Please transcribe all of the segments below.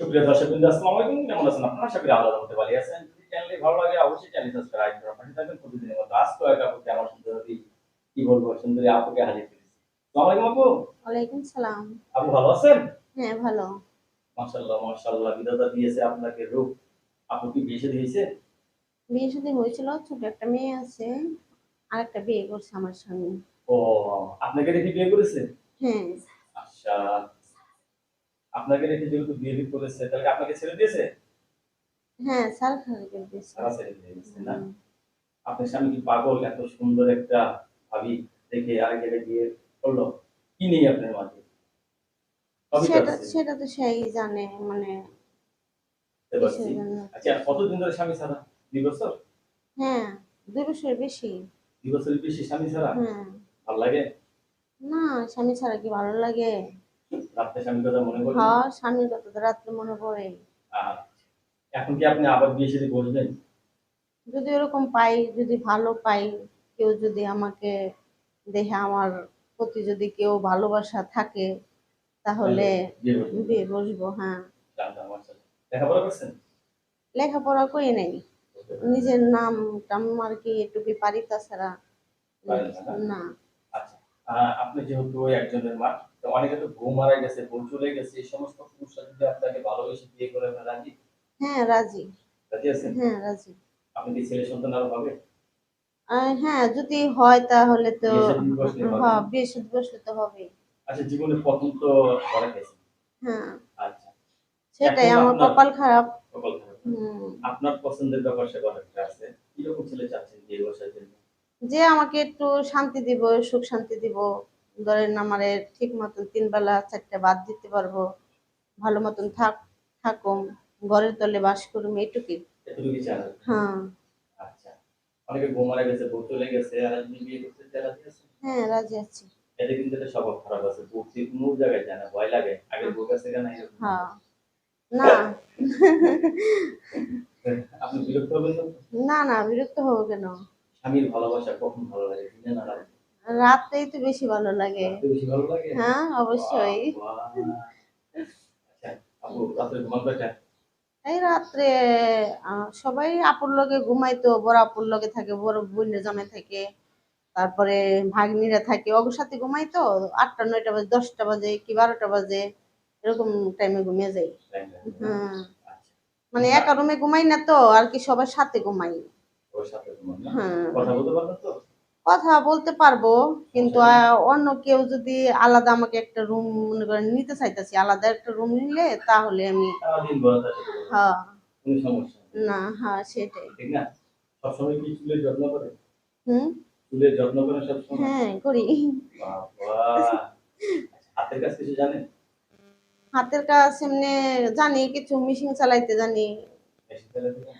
সুপ্রিয় দর্শক বিন্দু আসসালামু আলাইকুম। কেমন আছেন আপনারা? আশা করি হতে পারি আছেন। যদি চ্যানেলে ভালো লাগে অবশ্যই চ্যানেল সাবস্ক্রাইব করে পাশে থাকবেন। প্রতিদিনের মতো আজ তো এক আপুকে আমার সুন্দরী কি বলব সুন্দরী আপুকে হাজির করেছি আসসালামু আলাইকুম আপু। ওয়ালাইকুম সালাম। আপু ভালো আছেন? হ্যাঁ ভালো। মাশাআল্লাহ মাশাআল্লাহ। বিধাতা দিয়েছে আপনাকে রূপ। আপু কি বিয়ে দিয়েছে বিয়ে সাথে হয়েছিল ছোট একটা মেয়ে আছে আর একটা বিয়ে করছে আমার স্বামী। ও আপনাকে রেখে বিয়ে করেছে? হ্যাঁ। আচ্ছা। আপনাকে রেখে যেহেতু বিয়ে করেছে তাহলে আপনাকে ছেড়ে দিয়েছে? হ্যাঁ করে দিয়েছে। ছেড়ে দিয়েছে না। আপনার স্বামী কি পাগল? এত সুন্দর একটা ভাবি দেখে জায়গায় বিয়ে করল। কি নেই আপনার মাঝে? সেটা সেটা তো সেই জানে মানে আচ্ছা কতদিন ধরে স্বামী ছাড়া? দুই বছর? হ্যাঁ দুই বছর বেশি। দুই বছরের বেশি স্বামী ছাড়া? হ্যাঁ। ভালো লাগে? না স্বামী ছাড়া কি ভালো লাগে? রাত্রে স্বামীর কথা মনে করেন হ্যাঁ স্বামীর কথা তো রাত্রে মনে পড়ে। আচ্ছা। এখন কি আপনি আবার বিয়ে সাথে বসবেন যদি ওরকম পাই যদি ভালো পাই কেউ যদি আমাকে দেখে আমার প্রতি যদি কেউ ভালোবাসা থাকে তাহলে বিয়ে বসবো হ্যাঁ। লেখাপড়া করছেন? লেখাপড়া করি নাই। নিজের নাম টাম আর কি এটুকু পারি তাছাড়া না, আচ্ছা আহ, আপনি যেহেতু একজনের মা তো অনেকে তো বউ মারা গেছে বউ চলে গেছে এই সমস্ত পুরুষরা যদি আপনাকে ভালোবেসে বিয়ে করে রাজি? হ্যাঁ রাজি। রাজি আছেন? হ্যাঁ রাজি। আপনি কি ছেলে সন্তান আরও হবে আহ, হ্যাঁ যদি হয় তাহলে তো। হ্যাঁ বিয়ে শাদী বসলে তো হবে। আচ্ছা জীবনে প্রথম তো ধরা গেছে। হ্যাঁ। আচ্ছা। সেটাই আমার কপাল খারাপ। কপাল খারাপ। আপনার পছন্দের ব্যাপার একটা আছে। কীরকম ছেলে চাচ্ছেন বিয়ে জন্য? যে আমাকে একটু শান্তি দিব সুখ শান্তি দিব ধরেন আমার ঠিক মতন তিন বেলা চারটে বাদ দিতে পারব ভালো মতন থাক থাকুম ঘরের তলে বাস করুম চান হ্যাঁ। আচ্ছা। অনেকে বউ গেছে বউ চলে গেছে আর আপনি বিয়ে করতে রাজি আছেন? হ্যাঁ রাজি আছি। এতে কিন্তু একটা স্বভাব খারাপ আছে বউ যে জায়গায় যায় ভয় লাগে? আগে বউ কাছে কেন হ্যাঁ। না। আপনি বিরক্ত হবেন না না বিরক্ত হব কেন? স্বামীর ভালোবাসা কখন ভালো লাগে দিনে না রাতে? রাতেই তো বেশি ভালো লাগে। বেশি ভালো লাগে? হ্যাঁ অবশ্যই। আচ্ছা আপু রাত্রে ঘুমান কয়টা এই রাত্রে সবাই আপুর লগে ঘুমাইতো বড় আপুর লগে থাকে বড় বোনের জামাই থাকে তারপরে ভাগ্নিরা থাকে ওর সাথে ঘুমাইতো আটটা নয়টা বাজে দশটা বাজে কি বারোটা বাজে এরকম টাইমে ঘুমিয়ে যাই। হ্যাঁ। আচ্ছা। মানে একা রুমে ঘুমাই না তো আর কি সবার সাথে ঘুমাই। কথা বলতে পারবেন তো? কথা বলতে পারব কিন্তু অন্য কেউ যদি আলাদা আমাকে একটা রুম মনে করেন নিতে চাইতেছি আলাদা একটা রুম নিলে তাহলে আমি। হ্যাঁ। না হ্যাঁ সেটাই। সবসময় কি চুলের যত্ন করে? হুম? চুলের যত্ন করে সবসময়? হ্যাঁ করি। আচ্ছা, হাতের কাজ কিছু জানেন হাতের কাজ এমনি জানি কিছু মেশিন চালাইতে জানি?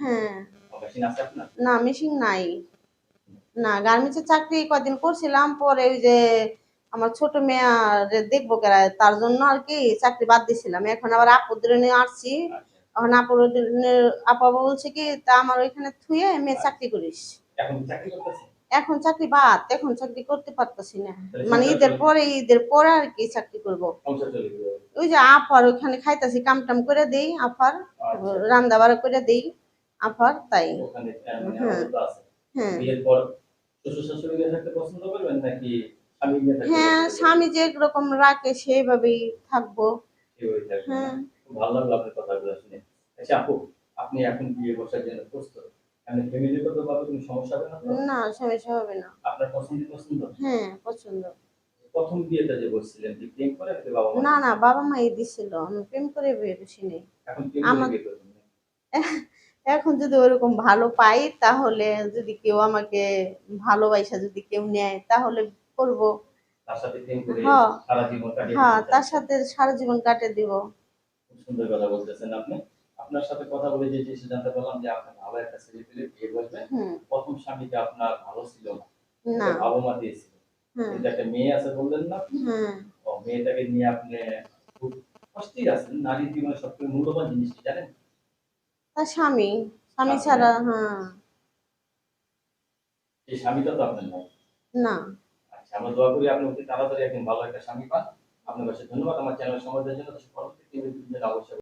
হ্যাঁ। না মেশিন নাই। না গার্মেন্টসের চাকরি কদিন করছিলাম পরে ওই যে আমার ছোট মেয়ে দেখব কেরা তার জন্য আর কি চাকরি বাদ দিছিলাম। এখন আবার আপুদের নিয়ে আসছি। আচ্ছা। এখন আপুদের আপা বলছে কি তা আমার ওইখানে থুয়ে মেয়ে চাকরি করিস। এখন চাকরি বাদ এখন চাকরি করতে পারতাছি না। মানে ঈদের পরে ঈদের পরে আর কি চাকরি করব। ওই যে আপার ওইখানে খাইতাছি কাম টাম করে দিই আপার আচ্ছা। রান্না বাড়া করে দেই। আপার তাই। ওখানে মানে হ্যাঁ। হ্যাঁ। স্বামী হ্যাঁ স্বামী যে রকম রাখে সেইভাবেই থাকব। হ্যাঁ। ভালো লাগল আপনার কথাগুলো শুনে। আচ্ছা আপু আপনি এখন বিয়ে বসার জন্য প্রস্তুত? কোনো সমস্যা হবে না না সমস্যা হবে না। আপনার পছন্দ পছন্দ? হ্যাঁ পছন্দ। প্রথম বিয়েটা যে বলছিলেন যে প্রেম করে নাকি বাবা মা? না না বাবা মাই দিছিল। আমি প্রেম করে বিয়ে বেশি নেই। এখন প্রেম করে বিয়ে করবেন না? এখন যদি ওরকম ভালো পাই তাহলে যদি কেউ আমাকে ভালোবাসা যদি কেউ নেয় তাহলে করব। হ্যাঁ। হ্যাঁ তার সাথে সারা জীবন কাটে দিব। সুন্দর কথা বলতেছেন আপনি। আপনার সাথে কথা বলে যে জিনিস জানতে পারলাম যে আপনি ভালো একটা ছেলে পেলে বিয়ে করবেন। প্রথম স্বামীকে আপনার ভালো ছিল না। বাবা মা দিয়েছিল। কিন্তু একটা মেয়ে আছে বললেন না ও মেয়েটাকে নিয়ে আপনি খুব অস্থির আছেন। নারীর জীবনে সবথেকে মূল্যবান জিনিস জানেন? তার স্বামী স্বামী ছাড়া হ্যাঁ। এই স্বামীটা তো আপনার নাই। না। আচ্ছা আমরা দোয়া করি আপনি অতি তাড়াতাড়ি একদিন ভালো একটা স্বামী পান। আপনার কাছে ধন্যবাদ। আমার চ্যানেল সমাজের জন্য পরবর্তী অবশ্যই